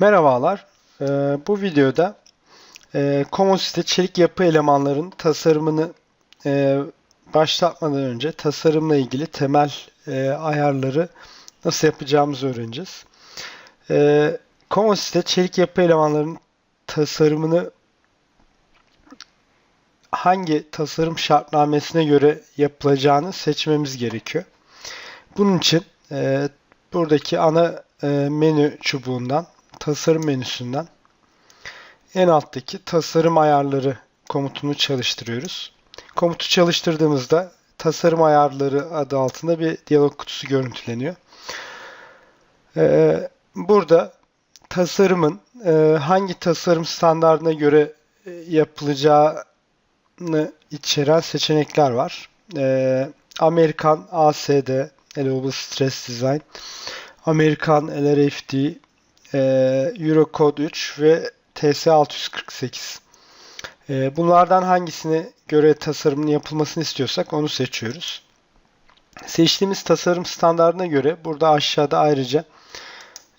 Merhabalar. Ee, bu videoda e, Comosite çelik yapı elemanların tasarımını e, başlatmadan önce tasarımla ilgili temel e, ayarları nasıl yapacağımızı öğreneceğiz. E, Comosite çelik yapı elemanların tasarımını hangi tasarım şartnamesine göre yapılacağını seçmemiz gerekiyor. Bunun için e, buradaki ana e, menü çubuğundan tasarım menüsünden en alttaki tasarım ayarları komutunu çalıştırıyoruz. Komutu çalıştırdığımızda tasarım ayarları adı altında bir diyalog kutusu görüntüleniyor. Ee, burada tasarımın e, hangi tasarım standartına göre e, yapılacağını içeren seçenekler var. Ee, Amerikan ASD, Global Stress Design, Amerikan LRFD, e, Eurocode 3 ve TS648. E, bunlardan hangisine göre tasarımın yapılmasını istiyorsak onu seçiyoruz. Seçtiğimiz tasarım standartına göre burada aşağıda ayrıca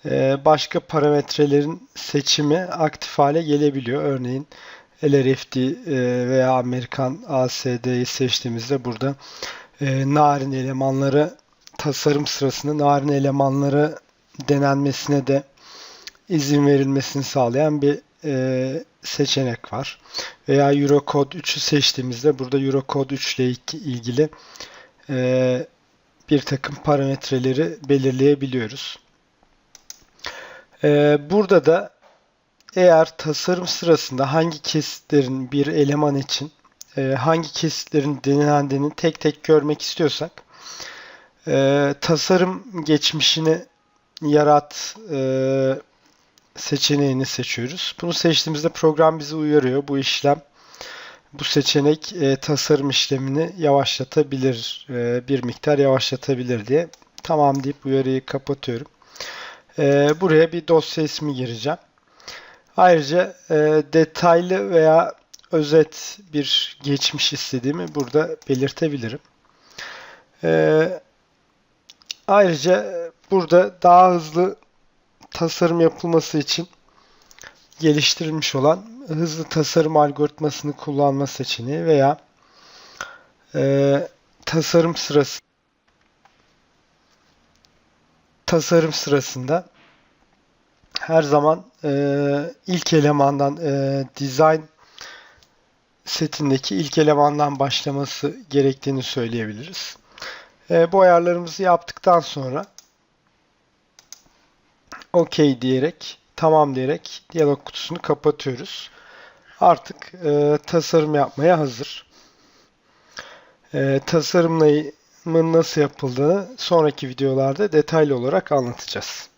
e, başka parametrelerin seçimi aktif hale gelebiliyor. Örneğin LRFD e, veya Amerikan ASD'yi seçtiğimizde burada e, narin elemanları tasarım sırasında narin elemanları denenmesine de izin verilmesini sağlayan bir e, seçenek var. Veya Eurocode 3'ü seçtiğimizde burada Eurocode 3 ile ilgili e, bir takım parametreleri belirleyebiliyoruz. E, burada da eğer tasarım sırasında hangi kesitlerin bir eleman için e, hangi kesitlerin denendiğini tek tek görmek istiyorsak e, tasarım geçmişini yarat e, seçeneğini seçiyoruz. Bunu seçtiğimizde program bizi uyarıyor. Bu işlem, bu seçenek e, tasarım işlemini yavaşlatabilir, e, bir miktar yavaşlatabilir diye. Tamam deyip uyarıyı kapatıyorum. E, buraya bir dosya ismi gireceğim. Ayrıca e, detaylı veya özet bir geçmiş istediğimi burada belirtebilirim. E, ayrıca burada daha hızlı tasarım yapılması için geliştirilmiş olan hızlı tasarım algoritmasını kullanma seçeneği veya e, tasarım sırası tasarım sırasında her zaman e, ilk elemandan e, design setindeki ilk elemandan başlaması gerektiğini söyleyebiliriz. E, bu ayarlarımızı yaptıktan sonra OK diyerek, tamam diyerek diyalog kutusunu kapatıyoruz. Artık e, tasarım yapmaya hazır. E, tasarımın nasıl yapıldığını sonraki videolarda detaylı olarak anlatacağız.